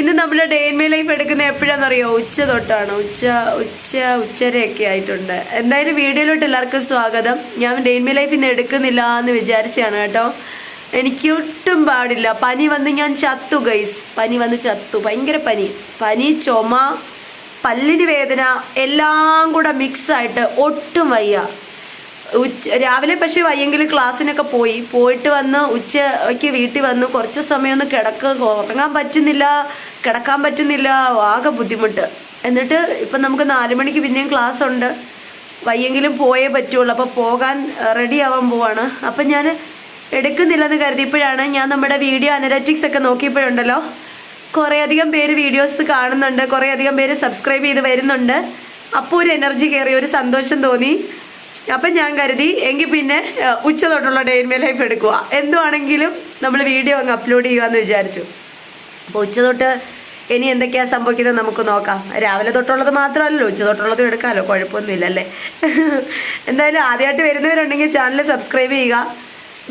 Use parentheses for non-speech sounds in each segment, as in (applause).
ഇന്ന് നമ്മുടെ day my life എടുക്കുന്ന എപ്പോഴാണെന്നറിയോ ഉച്ച തൊട്ടാണ്. ഉച്ച ഉച്ച ഉച്ചരയൊക്കെ ആയിട്ടുണ്ട്. എന്തായാലും വീഡിയോയിലോട്ട് എല്ലാവർക്കും സ്വാഗതം. ഞാൻ ഡേ മൈ ലൈഫ് ഇന്ന് എടുക്കുന്നില്ല എന്ന് വിചാരിച്ചാണ് കേട്ടോ. എനിക്ക് ഒട്ടും പാടില്ല. പനി വന്ന് ഞാൻ ചത്തു ഗൈസ് പനി വന്ന് ചത്തു. ഭയങ്കര പനി. പനി ചുമ പല്ലിന് വേദന എല്ലാം കൂടെ മിക്സ് ആയിട്ട് ഒട്ടും വയ്യ. ഉച്ച രാവിലെ പക്ഷേ വയ്യെങ്കിലും ക്ലാസ്സിനൊക്കെ പോയി. പോയിട്ട് വന്ന് ഉച്ചയ്ക്ക് വീട്ടിൽ വന്ന് കുറച്ച് സമയം ഒന്ന് ഉറങ്ങാൻ പറ്റുന്നില്ല. കിടക്കാൻ പറ്റുന്നില്ല ആകെ ബുദ്ധിമുട്ട്. എന്നിട്ട് ഇപ്പം നമുക്ക് നാല് മണിക്ക് പിന്നെയും ക്ലാസ് ഉണ്ട്. വയ്യെങ്കിലും പോയേ പറ്റുള്ളൂ. അപ്പോൾ പോകാൻ റെഡി ആവാൻ പോവാണ്. അപ്പം ഞാൻ എടുക്കുന്നില്ലെന്ന് കരുതിയപ്പോഴാണ് ഞാൻ നമ്മുടെ വീഡിയോ അനലറ്റിക്സ് ഒക്കെ നോക്കിയപ്പോഴുണ്ടല്ലോ. കുറേയധികം പേര് വീഡിയോസ് കാണുന്നുണ്ട്. കുറേയധികം പേര് സബ്സ്ക്രൈബ് ചെയ്ത് വരുന്നുണ്ട്. അപ്പോൾ ഒരു എനർജി കയറി ഒരു സന്തോഷം തോന്നി. അപ്പം ഞാൻ കരുതി എങ്കിൽ പിന്നെ ഉച്ച തൊട്ടുള്ള ഡെയിൻമേ ലൈഫ് എടുക്കുക. എന്തുവാണെങ്കിലും നമ്മൾ വീഡിയോ അങ്ങ് അപ്ലോഡ് ചെയ്യുക എന്ന് വിചാരിച്ചു. അപ്പോൾ ഉച്ച തൊട്ട് ഇനി എന്തൊക്കെയാണ് സംഭവിക്കുന്നത് നമുക്ക് നോക്കാം. രാവിലെ തൊട്ടുള്ളത് മാത്രമല്ലല്ലോ ഉച്ച തൊട്ടുള്ളതും എടുക്കാമല്ലോ കുഴപ്പമൊന്നുമില്ല അല്ലേ (laughs) എന്തായാലും ആദ്യമായിട്ട് വരുന്നവരുണ്ടെങ്കിൽ ചാനൽ സബ്സ്ക്രൈബ് ചെയ്യുക.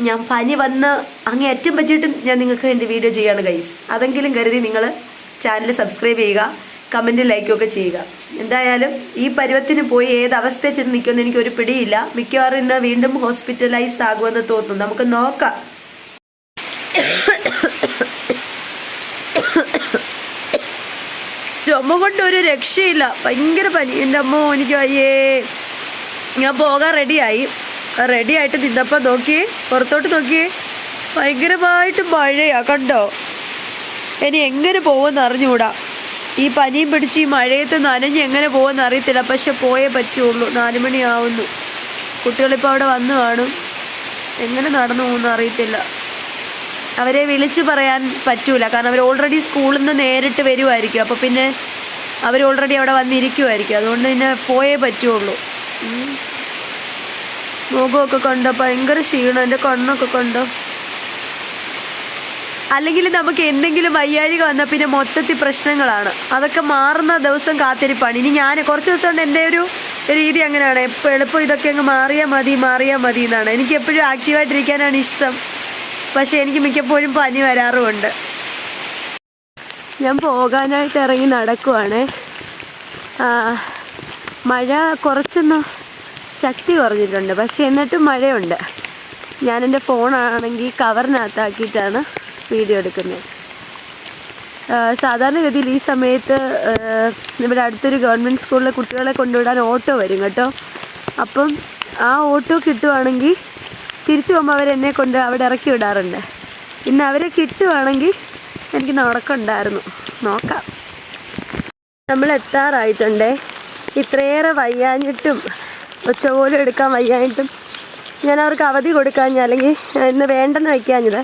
ഞാൻ പനി വന്ന് അങ്ങേ അറ്റം പറ്റിയിട്ട് ഞാൻ നിങ്ങൾക്ക് വേണ്ടി വീഡിയോ ചെയ്യാണ് ഗൈസ് അതെങ്കിലും കരുതി നിങ്ങൾ ചാനൽ സബ്സ്ക്രൈബ് ചെയ്യുക കമന്റ് ലൈക്കൊക്കെ ചെയ്യുക. എന്തായാലും ഈ പരുവത്തിന് പോയി ഏത് അവസ്ഥയിൽ ചെന്ന് നിൽക്കുമെന്ന് എനിക്ക് ഒരു പിടിയില്ല. മിക്കവാറും ഇന്ന് വീണ്ടും ഹോസ്പിറ്റലൈസ് ആകുമെന്ന് തോന്നുന്നു. നമുക്ക് നോക്കാം. (coughs) (coughs) ചുമ കൊണ്ട് ഒരു രക്ഷയില്ല. ഭയങ്കര പനി. എന്റെ അമ്മോ എനിക്ക് അയ്യേ. ഞാൻ പോകാൻ റെഡിയായി. റെഡി ആയിട്ട് നിന്നപ്പോൾ നോക്കി പുറത്തോട്ട് നോക്കി ഭയങ്കരമായിട്ട് മഴയാ കണ്ടോ? ഇനി എങ്ങനെ പോകുമെന്ന് അറിഞ്ഞുകൂടാ. ഈ പനിയും പിടിച്ച് ഈ മഴയത്ത് നനഞ്ഞ് എങ്ങനെ പോകുമെന്ന് അറിയത്തില്ല. പക്ഷെ പോയേ പറ്റുള്ളൂ. നാല് മണിയാവുന്നു കുട്ടികളിപ്പോൾ അവിടെ വന്നു കാണും. എങ്ങനെ നടന്നു പോകുമെന്ന് അറിയത്തില്ല. അവരെ വിളിച്ചു പറയാൻ പറ്റൂല. കാരണം അവർ ഓൾറെഡി സ്കൂളിൽ നിന്ന് നേരിട്ട് വരുമായിരിക്കും അപ്പോൾ പിന്നെ അവർ ഓൾറെഡി അവിടെ വന്നിരിക്കുമായിരിക്കും അതുകൊണ്ട് പിന്നെ പോയേ പറ്റുള്ളൂ. മുഖമൊക്കെ കണ്ടോ? ഭയങ്കര ക്ഷീണം. എന്റെ കണ്ണൊക്കെ കണ്ടോ? അല്ലെങ്കിൽ നമുക്ക് എന്തെങ്കിലും വയ്യാഴിക വന്നാൽ പിന്നെ മൊത്തത്തിൽ പ്രശ്നങ്ങളാണ്. അതൊക്കെ മാറുന്ന ദിവസം കാത്തിരിപ്പാണ്. ഇനി ഞാൻ കുറച്ച് ദിവസം കൊണ്ട് എന്റെ ഒരു രീതി അങ്ങനെയാണ്. എപ്പോൾ എളുപ്പം ഇതൊക്കെ അങ്ങ് മാറിയാൽ മതി മാറിയാൽ മതി എന്നാണ്. എനിക്ക് എപ്പോഴും ആക്റ്റീവായിട്ടിരിക്കാനാണ് ഇഷ്ടം. പക്ഷെ എനിക്ക് മിക്കപ്പോഴും പനി വരാറുമുണ്ട്. ഞാൻ പോകാനായിട്ട് ഇറങ്ങി നടക്കുവാണ്. മഴ കുറച്ചൊന്ന് ശക്തി കുറഞ്ഞിട്ടുണ്ട്. പക്ഷെ എന്നിട്ടും മഴയുണ്ട്. ഞാൻ ഫോണാണെങ്കിൽ കവറിനകത്താക്കിയിട്ടാണ് വീഡിയോ എടുക്കുന്നത്. സാധാരണഗതിയിൽ ഈ സമയത്ത് ഇവിടെ അടുത്തൊരു ഗവൺമെന്റ് സ്കൂളിലെ കുട്ടികളെ കൊണ്ടുവിടാൻ ഓട്ടോ വരും കേട്ടോ. അപ്പം ആ ഓട്ടോ കിട്ടുവാണെങ്കിൽ തിരിച്ചു പോകുമ്പോൾ അവരെന്നെ കൊണ്ട് അവിടെ ഇറക്കി വിടാറുണ്ട്. ഇന്ന് അവരെ കിട്ടുവാണെങ്കിൽ എനിക്ക് നടക്കുണ്ടായിരുന്നു നോക്കാം. നമ്മൾ എത്താറായിട്ടുണ്ടേ. ഇത്രയേറെ വയ്യാഞ്ഞിട്ടും ഒച്ച പോലും എടുക്കാൻ വയ്യാഞ്ഞിട്ടും ഞാൻ അവർക്ക് അവധി കൊടുക്കാഞ്ഞ അല്ലെങ്കിൽ ഇന്ന് വേണ്ടെന്ന് വയ്ക്കാഞ്ഞത്.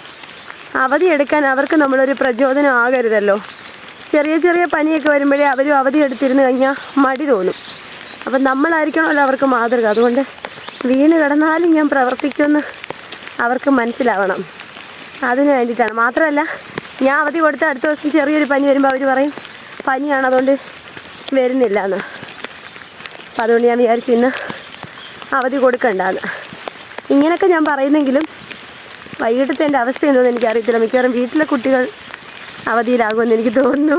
അവധി എടുക്കാൻ അവർക്ക് നമ്മളൊരു പ്രചോദനം ആകരുതല്ലോ. ചെറിയ ചെറിയ പനിയൊക്കെ വരുമ്പോഴേ അവരും അവധി എടുത്തിരുന്ന് കഴിഞ്ഞാൽ മടി തോന്നും. അപ്പം നമ്മളായിരിക്കണമല്ലോ അവർക്ക് മാതൃക. അതുകൊണ്ട് വീണ് കിടന്നാലും ഞാൻ പ്രവർത്തിക്കുമെന്ന് അവർക്ക് മനസ്സിലാവണം. അതിന് വേണ്ടിയിട്ടാണ്. മാത്രമല്ല ഞാൻ അവധി കൊടുത്ത അടുത്ത ദിവസം ചെറിയൊരു പനി വരുമ്പോൾ അവർ പറയും പനിയാണ് അതുകൊണ്ട് വരുന്നില്ല എന്ന് അപ്പം അതുകൊണ്ട് ഞാൻ വിചാരിച്ചു ഇന്ന് അവധി കൊടുക്കണ്ടെന്ന്. ഇങ്ങനെയൊക്കെ ഞാൻ പറയുന്നെങ്കിലും വൈകിട്ടത്തെ എന്റെ അവസ്ഥ എന്തോന്ന് എനിക്കറിയത്തില്ല. മിക്കവാറും വീട്ടിലെ കുട്ടികൾ അവധിയിലാകുമെന്ന് എനിക്ക് തോന്നുന്നു.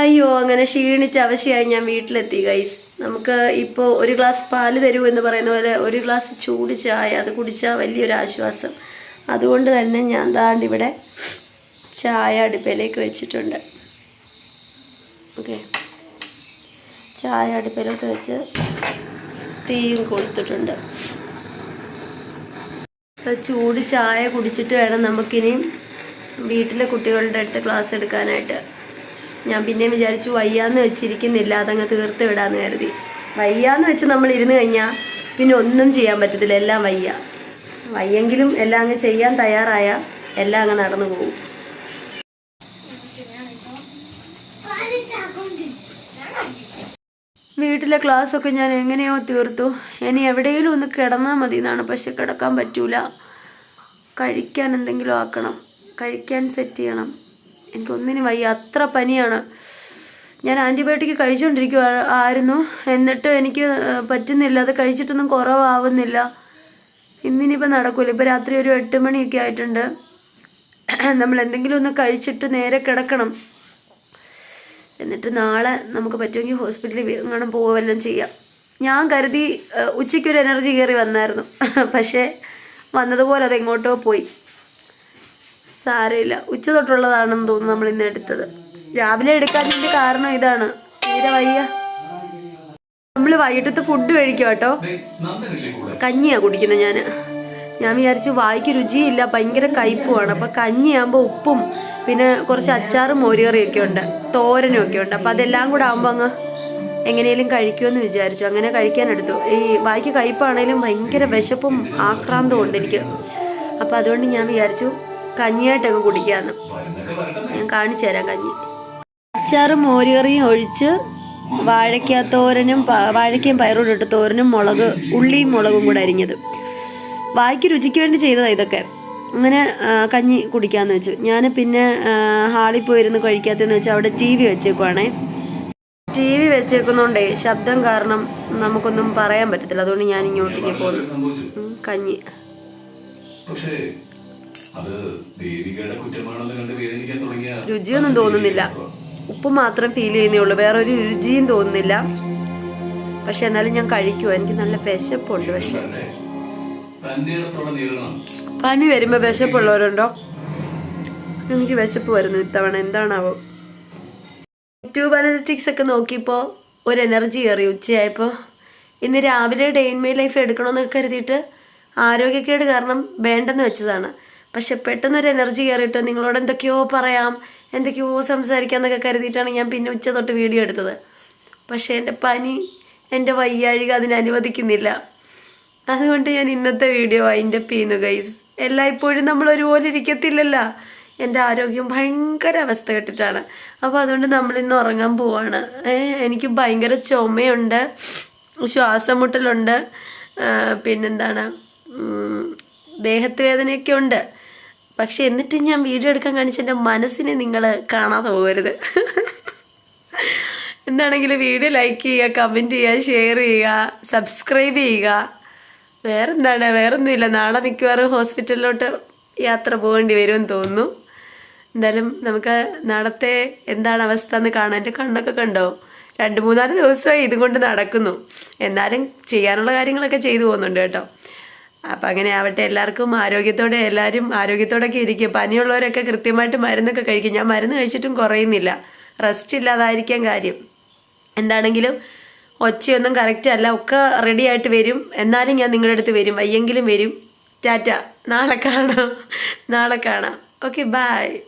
അയ്യോ അങ്ങനെ ക്ഷീണിച്ച അവശയായി ഞാൻ വീട്ടിലെത്തി ഗൈസ് നമുക്ക് ഇപ്പോൾ ഒരു ഗ്ലാസ് പാൽ തരൂ എന്ന് പറയുന്ന പോലെ ഒരു ഗ്ലാസ് ചൂട് ചായ അത് കുടിച്ചാൽ വലിയൊരു ആശ്വാസം. അതുകൊണ്ട് തന്നെ ഞാൻ ദാണ്ട് ഇവിടെ ചായ അടുപ്പിലേക്ക് വെച്ചിട്ടുണ്ട്. ഓക്കെ. ചായ അടുപ്പിലോട്ട് വെച്ച് തീയും കൊടുത്തിട്ടുണ്ട്. ചൂട് ചായ കുടിച്ചിട്ട് വേണം നമുക്കിനി വീട്ടിലെ കുട്ടികളുടെ അടുത്ത് ക്ലാസ് എടുക്കാനായിട്ട്. ഞാൻ പിന്നെയും വിചാരിച്ചു വയ്യാന്ന് വെച്ചിരിക്കുന്നില്ല അതങ്ങ് തീർത്ത് വിടാന്ന് കരുതി. വയ്യാന്ന് വെച്ച് നമ്മൾ ഇരുന്ന് കഴിഞ്ഞാൽ പിന്നെ ഒന്നും ചെയ്യാൻ പറ്റത്തില്ല എല്ലാം വയ്യ. വയ്യെങ്കിലും എല്ലാം അങ്ങ് ചെയ്യാൻ തയ്യാറായ എല്ലാം അങ്ങ് നടന്നു പോകും. വീട്ടിലെ ക്ലാസ്സൊക്കെ ഞാൻ എങ്ങനെയോ തീർത്തു. ഇനി എവിടെയെങ്കിലും ഒന്ന് കിടന്നാൽ മതി എന്നാണ് പക്ഷെ കിടക്കാൻ പറ്റൂല. കഴിക്കാൻ എന്തെങ്കിലും ആക്കണം. കഴിക്കാൻ സെറ്റ് ചെയ്യണം. എനിക്കൊന്നിനും വയ്യ. അത്ര പനിയാണ്. ഞാൻ ആന്റിബയോട്ടിക് കഴിച്ചുകൊണ്ടിരിക്കുക ആയിരുന്നു. എന്നിട്ട് എനിക്ക് പറ്റുന്നില്ല. അത് കഴിച്ചിട്ടൊന്നും കുറവാവുന്നില്ല. ഇന്നിനിപ്പോൾ നടക്കില്ല ഇപ്പോൾ രാത്രി ഒരു എട്ട് മണിയൊക്കെ ആയിട്ടുണ്ട്. നമ്മൾ എന്തെങ്കിലും ഒന്ന് കഴിച്ചിട്ട് നേരെ കിടക്കണം. എന്നിട്ട് നാളെ നമുക്ക് പറ്റുമെങ്കിൽ ഹോസ്പിറ്റലിൽ എങ്ങനെ പോവുകയെല്ലാം ചെയ്യാം. ഞാൻ കരുതി ഉച്ചയ്ക്കൊരു എനർജി കയറി വന്നായിരുന്നു. പക്ഷേ വന്നതുപോലെ അത് എങ്ങോട്ടോ പോയി. സാരമില്ല ഉച്ച തൊട്ടുള്ളതാണെന്ന് തോന്നുന്നു നമ്മൾ ഇന്ന് എടുത്തത്. രാവിലെ എടുക്കാതിന്റെ കാരണം ഇതാണ്. തീരെ വയ്യ. നമ്മൾ വൈകിട്ടത്തെ ഫുഡ് കഴിക്കുക കേട്ടോ. കഞ്ഞിയാ കുടിക്കുന്നത് ഞാൻ ഞാൻ വിചാരിച്ചു വായിക്ക് രുചിയില്ല ഭയങ്കര കയ്പുമാണ് അപ്പൊ കഞ്ഞിയാകുമ്പോൾ ഉപ്പും പിന്നെ കുറച്ച് അച്ചാറും മോരുകറിയൊക്കെ ഉണ്ട്. തോരനും ഒക്കെ ഉണ്ട്. അപ്പൊ അതെല്ലാം കൂടെ ആകുമ്പോൾ അങ്ങ് എങ്ങനെയും കഴിക്കുമെന്ന് വിചാരിച്ചു. അങ്ങനെ കഴിക്കാനെടുത്തു. ഈ വായിക്ക് കയ്പാണേലും ഭയങ്കര വിശപ്പും ആക്രാന്തവും ഉണ്ട് എനിക്ക്. അപ്പൊ അതുകൊണ്ട് ഞാൻ വിചാരിച്ചു കഞ്ഞിയായിട്ടൊക്കെ കുടിക്കാന്ന്. ഞാൻ കാണിച്ചു തരാം കഞ്ഞി. അച്ചാറും മോരുകറിയും ഒഴിച്ച് വാഴയ്ക്കാത്തോരനും തോരനും വാഴയ്ക്കയും ഇട്ട് തോരനും മുളക് ഉള്ളിയും മുളകും കൂടെ അരിഞ്ഞത്. വായിക്ക് രുചിക്ക് വേണ്ടി ചെയ്തതാണ് ഇതൊക്കെ. അങ്ങനെ കഞ്ഞി കുടിക്കാന്ന് വെച്ചു. ഞാൻ പിന്നെ ഹാളിൽ പോയിരുന്ന് കഴിക്കാത്തെന്ന് വെച്ചാൽ അവിടെ ടി വി വെച്ചേക്കുവാണേ. ടി വി വെച്ചേക്കുന്നോണ്ടേ ശബ്ദം കാരണം നമുക്കൊന്നും പറയാൻ പറ്റത്തില്ല. അതുകൊണ്ട് ഞാൻ ഇങ്ങോട്ടേക്ക് പോന്നു കഞ്ഞി. അത് ദേവികയുടെ കുറ്റമാണെന്ന് കണ്ട് വേദനിക്കാൻ തുടങ്ങിയ രുചിയൊന്നും തോന്നുന്നില്ല. ഉപ്പ് മാത്രം ഫീൽ ചെയ്യുന്നേ ഉള്ളൂ വേറെ ഒരു രുചിയും തോന്നുന്നില്ല. പക്ഷെ എന്നാലും ഞാൻ കഴിക്കുമോ എനിക്ക് നല്ല വിശപ്പുണ്ട് പക്ഷെ. പനി വരുമ്പോ വിശപ്പുള്ളവരുണ്ടോ? എനിക്ക് വിശപ്പ് വരുന്നു ഇത്തവണ. എന്താണാവോ? യൂട്യൂബ് അനലറ്റിക്സ് ഒക്കെ നോക്കിയപ്പോ ഒരു എനർജി കയറി ഉച്ചയായപ്പോ. ഇന്ന് രാവിലെ ഡേ ഇൻ മൈ ലൈഫ് എടുക്കണമെന്നൊക്കെ കരുതിയിട്ട് ആരോഗ്യക്കേട് കാരണം വേണ്ടെന്ന് വെച്ചതാണ്. പക്ഷെ പെട്ടെന്നൊരു എനർജി കയറിയിട്ട് നിങ്ങളോട് എന്തൊക്കെയോ പറയാം എന്തൊക്കെയോ സംസാരിക്കാം എന്നൊക്കെ കരുതിയിട്ടാണ് ഞാൻ പിന്നെ ഉച്ച തൊട്ട് വീഡിയോ എടുത്തത്. പക്ഷേ എന്റെ പനി എന്റെ വയ്യാഴിക അതിനനുവദിക്കുന്നില്ല അതുകൊണ്ട് ഞാൻ ഇന്നത്തെ വീഡിയോ അതിന്റെ ചെയ്യുന്നു ഗൈസ് എല്ലായ്പ്പോഴും നമ്മൾ ഒരുപോലെ ഇരിക്കത്തില്ലല്ലോ. എന്റെ ആരോഗ്യം ഭയങ്കര അവസ്ഥ കെട്ടിട്ടാണ്. അപ്പോൾ അതുകൊണ്ട് നമ്മൾ ഇന്ന് ഉറങ്ങാൻ പോവാണ്. എനിക്ക് ഭയങ്കര ചുമയുണ്ട് ശ്വാസം മുട്ടലുണ്ട് പിന്നെന്താണ് ദേഹത്ത് വേദനയൊക്കെ ഉണ്ട്. പക്ഷെ എന്നിട്ട് ഞാൻ വീഡിയോ എടുക്കാൻ കാണിച്ച മനസ്സിനെ നിങ്ങൾ കാണാതെ പോകരുത്. എന്താണെങ്കിലും വീഡിയോ ലൈക്ക് ചെയ്യുക കമന്റ് ചെയ്യുക ഷെയർ ചെയ്യുക സബ്സ്ക്രൈബ് ചെയ്യുക. വേറെന്താണ്? വേറൊന്നുമില്ല. നാളെ മിക്കവാറും ഹോസ്പിറ്റലിലോട്ട് യാത്ര പോകേണ്ടി വരുമെന്ന് തോന്നുന്നു. എന്തായാലും നമുക്ക് നാളത്തെ എന്താണ് അവസ്ഥ എന്ന് കാണാൻ എന്റെ കണ്ണൊക്കെ കണ്ടോ? രണ്ട് മൂന്നാൽ ദിവസമായി ഇതും കൊണ്ട് നടക്കുന്നു. എന്നാലും ചെയ്യാനുള്ള കാര്യങ്ങളൊക്കെ ചെയ്തു പോകുന്നുണ്ട് കേട്ടോ. അപ്പം അങ്ങനെ ആവട്ടെ എല്ലാവർക്കും ആരോഗ്യത്തോടെ എല്ലാവരും ആരോഗ്യത്തോടൊക്കെ ഇരിക്കും. പനിയുള്ളവരൊക്കെ കൃത്യമായിട്ട് മരുന്നൊക്കെ കഴിക്കും. ഞാൻ മരുന്ന് കഴിച്ചിട്ടും കുറയുന്നില്ല. റെസ്റ്റ് ഇല്ലാതായിരിക്കാൻ കാര്യം. എന്താണെങ്കിലും ഒച്ചയൊന്നും കറക്റ്റ് അല്ല. ഒക്കെ റെഡി ആയിട്ട് വരും. എന്നാലും ഞാൻ നിങ്ങളുടെ അടുത്ത് വരും. വയ്യെങ്കിലും വരും. ടാറ്റ. നാളെ കാണാം. നാളെ കാണാം. Okay bye